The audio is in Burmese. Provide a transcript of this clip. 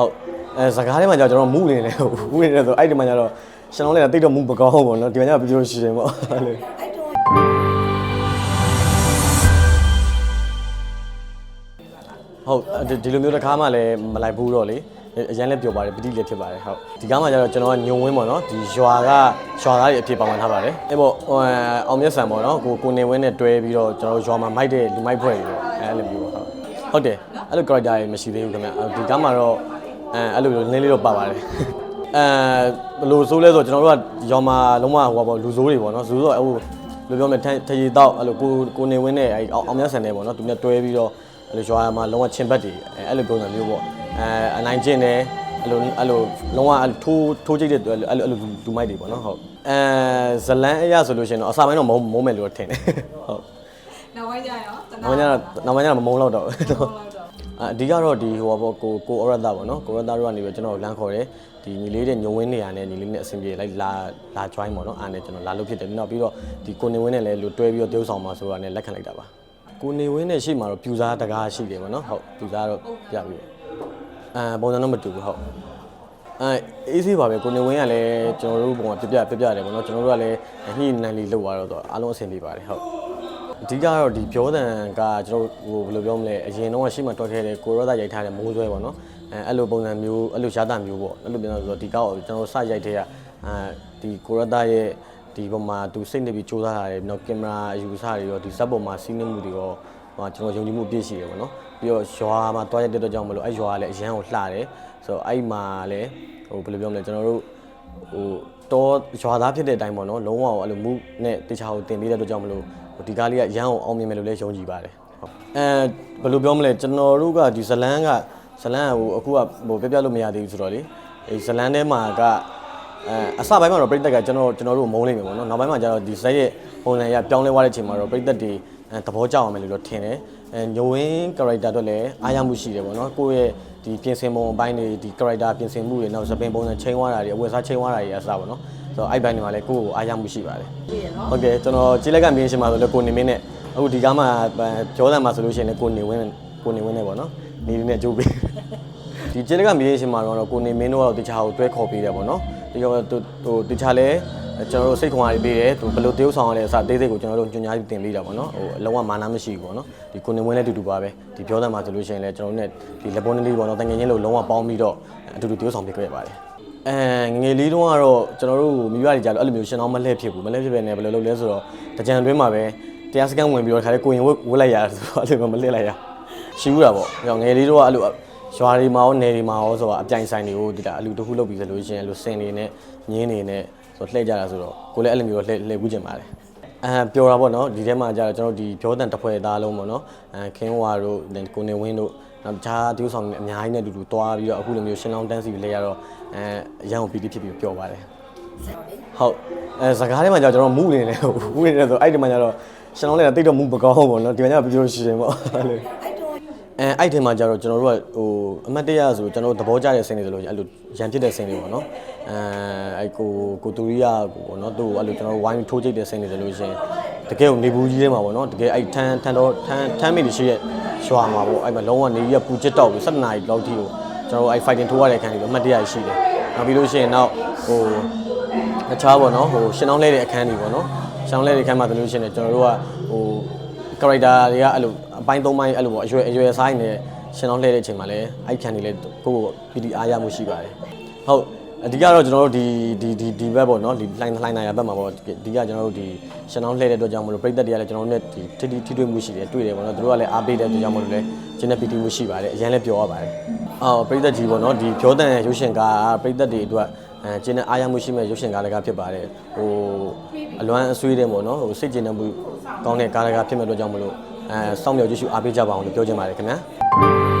ဟုတ်အဲစကားထဲမှာကျတော့ကျွန်တော်မူနေတယ်မူနေတယ်ဆိုအဲ့ဒီမှာကျတော့ရှင်လုံးလေးကတိတ်တော့မူမကောင်းဘူးပေါ့နော်ဒီမှာကျတော့ပြောရှိတယ်ပေါ့အဲ့လိုဟုတ်ဒီဒီလိုမျိုးတစ်ခါမှလည်းမလိုက်ဘူးတော့လေအရင်လည်းပြောပါတယ်ပတိလည်းဖြစ်ပါတယ်ဟုတ်ဒီကားမှာကျတော့ကျွန်တော်ကညုံဝင်းပေါ့နော်ဒီရွာကရွာသားတွေအဖြစ်ပါဝင်ထားပါတယ်အဲ့ပေါ့ဟိုအောင်မြတ်ဆန်ပေါ့နော်ကိုကိုနေဝင်းနဲ့တွဲပြီးတော့ကျွန်တော်ရွာမှာမိုက်တဲ့လူမိုက်ဖွဲ့တွေပေါ့အဲ့လိုမျိုးဟုတ်ဟုတ်တယ်အဲ့လို character တွေမရှိသေးဘူးခင်ဗျဒီကားမှာတော့ အဲအဲ့လိုနည်းလေးတော့ပါပါတယ်အဲဘယ်လိုဆိုးလဲဆိုတော့ကျွန်တော်တို့ကရောင်မာလုံးဝဟိုပါပေါ့လူဆိုးတွေပေါ့နော်ဇူးဆိုတော့ဟိုလိုပြောမယ်ထရီတော့အဲ့လိုကိုကိုနေဝင်းနဲ့အဲ့အောင်မြတ်ဆန်နေပေါ့နော်သူနဲ့တွဲပြီးတော့အဲ့လိုရွာမှာလုံးဝချင်းဘက်တွေအဲ့လိုပုံစံမျိုးပေါ့အဲအနိုင်ကျင့်တယ်အဲ့လိုအဲ့လိုလုံးဝထိုးထိုးကြိတ်တဲ့အဲ့လိုအဲ့လိုလူမိုက်တွေပေါ့နော်ဟုတ်အဲဇလန်းအရဆိုလို့ရှိရင်တော့အစာပိုင်းတော့မုံမုံမယ်လို့ထင်တယ်ဟုတ်နောက်ပိုင်းကျရောတနောက်ပိုင်းကျတော့နောက်ပိုင်းကျတော့မမုံတော့တော့တော့တော့ အဓိကတော့ဒီဟိုဘောကိုကိုအရတပေါ့နော်ကိုရတတို့ကနေပြီးကျွန်တော်ကိုလမ်းခေါ်တယ်ဒီညီလေးတဲ့ညုံဝင်းနေရနဲ့ညီလေးနဲ့အဆင်ပြေလိုက်လာလာ join ပေါ့နော်အားနဲ့ကျွန်တော်လာလို့ဖြစ်တယ်နောက်ပြီးတော့ဒီကိုနေဝင်းနဲ့လည်းလူတွဲပြီးတော့တိုးဆောင်မှာဆိုတာနဲ့လက်ခံလိုက်တာပါကိုနေဝင်းနဲ့ရှိမှာတော့ပြူစားတကားရှိတယ်ပေါ့နော်ဟုတ်ပြူစားတော့ပြပြီးအဲပုံစံတော့မတူဘူးဟုတ်အဲအေးဆေးပါပဲကိုနေဝင်းကလည်းကျွန်တော်တို့ပုံကပြပြပြပြတယ်ပေါ့နော်ကျွန်တော်တို့ကလည်းညှိနှံလီလောက်သွားတော့အားလုံးအဆင်ပြေပါတယ်ဟုတ် အဓိကတော့ဒီပြောတန်ကကျွန်တော်ဟိုဘယ်လိုပြောမလဲအရင်တော့ရှိမှတွက်ခဲ့တဲ့ကိုရောသားရိုက်ထားတဲ့မိုးဆွဲပေါ့နော်အဲအဲ့လိုပုံစံမျိုးအဲ့လိုရတာမျိုးပေါ့အဲ့လိုပြောဆိုတော့ဒီကောက်ကိုကျွန်တော်စရိုက်တဲ့ကအဲဒီကိုရောသားရဲ့ဒီပုံမှာသူစိတ်နေပြီးစူးစမ်းထားတယ်နောက်ကင်မရာအယူဆတွေရောဒီဇက်ပုံမှာစီးနှင်းမှုတွေရောဟိုကျွန်တော်ယုံကြည်မှုပြည့်ရှိတယ်ပေါ့နော်ပြီးတော့ရွာမှာတွားရတဲ့အတွက်ကြောင့်မလို့အဲ့ရွာကလည်းအရန်ကိုလှတယ်ဆိုတော့အဲ့မှာလည်းဟိုဘယ်လိုပြောမလဲကျွန်တော်တို့ဟိုတော့ရွာသားဖြစ်တဲ့အတိုင်းပေါ့နော်လုံးဝအဲ့လိုမှုနဲ့တခြားကိုတင်ပေးတဲ့အတွက်ကြောင့်မလို့ ဒီကားလေးကရန်အောင်အောင်မြင်မယ်လို့လည်းယုံကြည်ပါတယ်ဟုတ်အဲဘယ်လိုပြောမလဲကျွန်တော်တို့ကဒီဇလန်းကဇလန်းကဟိုအခုကဟိုပြပြလို့မရသေးဘူးဆိုတော့လေအဲဇလန်းထဲမှာကအဲအစပိုင်းမှာတော့ပြိတ္တကကျွန်တော်ကျွန်တော်တို့မုန်းလိမ့်မယ်ပေါ့နော်နောက်ပိုင်းမှာကျတော့ဒီဇက်ရဲ့ပုံစံရပြောင်းလဲသွားတဲ့အချိန်မှာတော့ပြိတ္တတွေအဲသဘောကျအောင်မယ်လို့တော့ထင်တယ်အဲညဝင်း character အတွက်လည်းအားရမှုရှိတယ်ပေါ့နော်ကိုယ့်ရဲ့ဒီပြင်ဆင်ပုံအပိုင်းတွေဒီ character ပြင်ဆင်မှုတွေနောက်သပင်ပုံစံချိန်သွားတာတွေအဝတ်စားချိန်သွားတာတွေအစပေါ့နော်ဆို တော့အဲ့ဘိုင်းတွေမှာလည်းကိုယ့်ကိုအားရမှုရှိပါတယ်ပြည့်ရနော်ဟုတ်ကဲ့ကျွန်တော်ကြည်လက်ကမင်းရှင်မှာဆိုလည်းကိုနေမင်းနဲ့အခုဒီကားမှာကြောတန်မှာဆိုလို့ရှိရင်လည်းကိုနေဝင်းကိုနေဝင်းနဲ့ပေါ့နော်နေလေးနဲ့ကြိုးပေးဒီကြည်လက်ကမင်းရှင်မှာတော့ကိုနေမင်းတို့ကတော့တခြားကိုတွဲခေါ်ပေးတယ်ပေါ့နော်ဒီကောင်ဟိုတခြားလဲကျွန်တော်တို့စိတ်ခွန်အားပေးတယ်သူဘယ်လိုတေးဥဆောင်ရလဲအစတေးစိတ်ကိုကျွန်တော်တို့ညွှန်ကြားပြီးတင်ပေးတာပေါ့နော်ဟိုအလုံးဝမာနမရှိဘူးပေါ့နော်ဒီကိုနေဝင်းလည်းအတူတူပါပဲဒီပြောတန်မှာဆိုလို့ရှိရင်လည်းကျွန်တော်တို့ ਨੇ ဒီလက်ပေါ်နေလေးပေါ့နော်တငယ်ချင်းလို့လုံးဝပေါင်းပြီးတော့အတူတူတေးဥဆောင်ပေးခဲ့ပါတယ် အဲငငယ်လေးတုန်းကတော့ကျွန်တော်တို့မိဘတွေကြလို့အဲ့လိုမျိုးရှင်အောင်မလှည့်ဖြစ်ဘူးမလှည့်ဖြစ်ပဲねဘယ်လိုလုပ်လဲဆိုတော့တကြံတွင်းမှာပဲတရားစခန်းဝင်ပြီးတော့ခါလေးကိုရင်ဝတ်ဝတ်လိုက်ရဆိုတော့အဲ့လိုမျိုးမလှည့်လိုက်ရရှိဘူးတာပေါ့။ကြောင့်ငယ်လေးတုန်းကအဲ့လိုရွာတွေမှာရောနယ်တွေမှာရောဆိုတာအပြိုင်ဆိုင်တွေကိုဒီတာအလူတစ်ခုလုပ်ပြီးဆိုလို့ရှိရင်အဲ့လိုစင်နေနဲ့ညင်းနေနဲ့ဆိုလှည့်ကြတာဆိုတော့ကိုလည်းအဲ့လိုမျိုးလှည့်လှည့်ဘူးကျင်ပါတယ်။အဲပျော်တာပေါ့နော်ဒီထဲမှာကျတော့ကျွန်တော်တို့ဒီပြောတန်တစ်ဖွဲသားလုံးပေါ့နော်အဲခင်းဝါတို့ကိုနေဝင်းတို့ နောက်တခြားဒီဥဆောင်တွေအများကြီးနဲ့အတူတူတွားပြီးတော့အခုလိုမျိုးရှင်းလောင်းတန်းစီလဲရတော့အဲအရန်ကိုပီတိဖြစ်ပြီးပျော်ပါတယ်ဟုတ်အဲစကားထဲမှာကျတော့ကျွန်တော်မူနေတယ်မူနေတယ်ဆိုအဲ့ဒီမှာကျတော့ရှင်းလောင်းလဲတာတိတ်တော့မူမကောင်းဘူးပေါ့နော်ဒီမှာကျတော့ပြောရှင်ရှင်ပေါ့အဲ့လိုအဲအဲ့ဒီမှာကျတော့ကျွန်တော်တို့ကဟိုအမတ်တရဆိုကျွန်တော်တို့သဘောကျတဲ့ဆင်းတွေဆိုလို့အဲ့လိုရန်ဖြစ်တဲ့ဆင်းတွေပေါ့နော်အဲအဲ့ကိုကိုတူရီယာကိုပေါ့နော်သူ့ကိုအဲ့လိုကျွန်တော်တို့ဝိုင်းထိုးကြိတ်တဲ့ဆင်းတွေဆိုလို့ရှိရင်တကယ်ကိုနေဘူးကြီးထဲမှာပေါ့နော်တကယ်အဲ့ထန်းထန်းတော့ထန်းထန်းမိတွေရှိရဲ့ ရွာမှာပေါ့အဲ့မှာလုံးဝနေကြီးကပူချစ်တော့ပြီး7နာရီလောက်ထိကိုကျွန်တော်တို့အဲ့ fighting ထိုးရတဲ့အခန်းတွေအမတ်တရရှိတယ်နောက်ပြီးလို့ရှိရင်နောက်ဟိုတခြားပေါ့နော်ဟိုရှင်းအောင်လဲတဲ့အခန်းတွေပေါ့နော်ရှင်းအောင်လဲတဲ့အခန်းမှာဆိုလို့ရှိရင်ကျွန်တော်တို့ကဟို character တွေကအဲ့လိုအပိုင်း၃ပိုင်းအဲ့လိုပေါ့အရွယ်အရွယ်ဆိုင်နေရှင်းအောင်လှည့်တဲ့အချိန်မှာလည်းအိုက်ခံနေလဲကိုယ့်ကိုပီတီအားရမှုရှိပါတယ်ဟုတ် အဓိကတော့ကျွန်တော်တို့ဒီဒီဒီဒီဘက်ပေါ့နော်ဒီလှိုင်းလှိုင်းနိုင်ရဘက်မှာပေါ့အဓိကကျွန်တော်တို့ဒီရှင်းအောင်လှည့်တဲ့အတွက်ကြောင့်မလို့ပြည်သက်တွေကလည်းကျွန်တော်တို့ ਨੇ ဒီထိထိထိတွေ့မှုရှိတယ်တွေ့တယ်ပေါ့နော်သူတို့ကလည်းအားပေးတဲ့အတွက်ကြောင့်မလို့လည်းကျင်းတဲ့ပီတီမှုရှိပါတယ်အရင်လည်းပြောရပါတယ်အော်ပြည်သက်ကြီးပေါ့နော်ဒီပြောတဲ့ရုပ်ရှင်ကားပြည်သက်တွေအတွက်အဲကျင်းတဲ့အားရမှုရှိမဲ့ရုပ်ရှင်ကားလည်းကဖြစ်ပါတယ်ဟိုအလွမ်းအဆွေးတဲ့ပေါ့နော်ဟိုစိတ်ကျဉ်တဲ့မှုကောင်းတဲ့ကားလည်းကဖြစ်မဲ့အတွက်ကြောင့်မလို့အဲစောင့်မျှော်ကြည့်ရှုအားပေးကြပါအောင်လို့ပြောချင်ပါတယ်ခင်ဗျာ